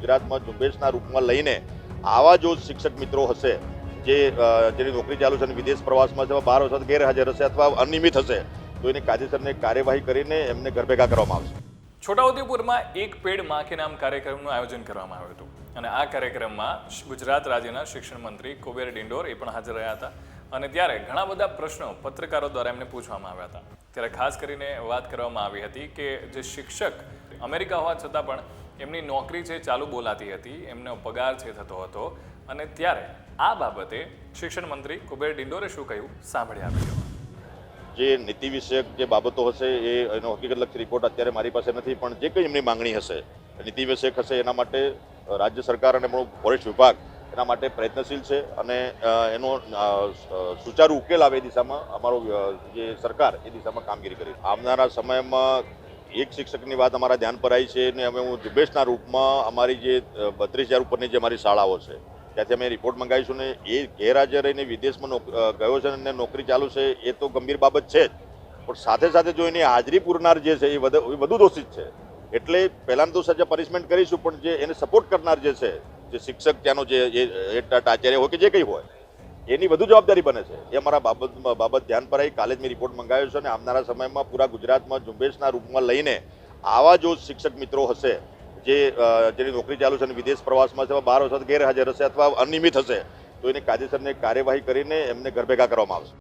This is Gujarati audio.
ગુજરાતમાં ઝુંબેશના રૂપમાં લઈને આવા જો શિક્ષક મિત્રો હશે, જે જેની નોકરી ચાલુ છે અને વિદેશ પ્રવાસમાં છે, બાર વખત ગેરહાજર હશે અથવા અનિયમિત હશે, તો એની કાયદેસરને કાર્યવાહી કરીને એમને ઘર ભેગા કરવામાં આવશે. છોટાઉદેપુરમાં એક પેડમાં કે નામ કાર્યક્રમનું આયોજન કરવામાં આવ્યું હતું. અને આ કાર્યક્રમમાં ગુજરાત રાજ્યના શિક્ષણ મંત્રી કુબેર ડિંડોર એ પણ હાજર રહ્યા હતા. અને ત્યારે ઘણા બધા પ્રશ્નો પત્રકારો દ્વારા એમને પૂછવામાં આવ્યા હતા. ત્યારે ખાસ કરીને વાત કરવામાં આવી હતી કે જે શિક્ષક અમેરિકા હોવા છતાં પણ એમની નોકરી છે ચાલુ બોલાતી હતી, એમનો પગાર છે થતો હતો અને ત્યારે આ બાબતે શિક્ષણ મંત્રી કુબેર ડિંડોરે શું કહ્યું સાંભળી આપ્યું જે નીતિ વિષયક જે બાબતો હશે એ એનો હકીકતલક્ષી રિપોર્ટ અત્યારે મારી પાસે નથી, પણ જે કંઈ એમની માંગણી હશે, નીતિ વિષયક હશે એના માટે રાજ્ય સરકાર અને આપણું ફોરેસ્ટ વિભાગ એના માટે પ્રયત્નશીલ છે અને એનો સુચારુ ઉકેલ આવે એ દિશામાં અમારો જે સરકાર એ દિશામાં કામગીરી કરી. આવનારા સમયમાં એક શિક્ષકની વાત અમારા ધ્યાન પર આવી છે અને અમે હું ઝુંબેશના રૂપમાં અમારી જે બત્રીસ હજાર ઉપરની જે અમારી શાળાઓ છે, ત્યાંથી અમે રિપોર્ટ મંગાવીશું ને એ ગેરહાજર રહીને વિદેશમાં ગયો છે અને નોકરી ચાલુ છે એ તો ગંભીર બાબત છે જ. પણ સાથે સાથે જો એની હાજરી પૂરનાર જે છે એ વધુ દોષિત છે. એટલે પહેલાં તો સજા પનિશમેન્ટ કરીશું, પણ જે એને સપોર્ટ કરનાર જે છે, જે શિક્ષક ત્યાંનો જે હેડ આચાર્ય હોય કે જે કંઈ હોય એની વધુ જવાબદારી બને છે. એ અમારા બાબત બાબત ધ્યાન પર આવી કાલે જ મેં રિપોર્ટ મંગાવ્યો છે અને આવનારા સમયમાં પૂરા ગુજરાતમાં ઝુંબેશના રૂપમાં લઈને આવા જો શિક્ષક મિત્રો હશે જે જેની નોકરી ચાલુ છે અને વિદેશ પ્રવાસમાં છે બાર વખત ગેરહાજર હશે અથવા અનિયમિત હશે, તો એની કાયદેસરને કાર્યવાહી કરીને એમને ઘર ભેગા કરવામાં આવશે.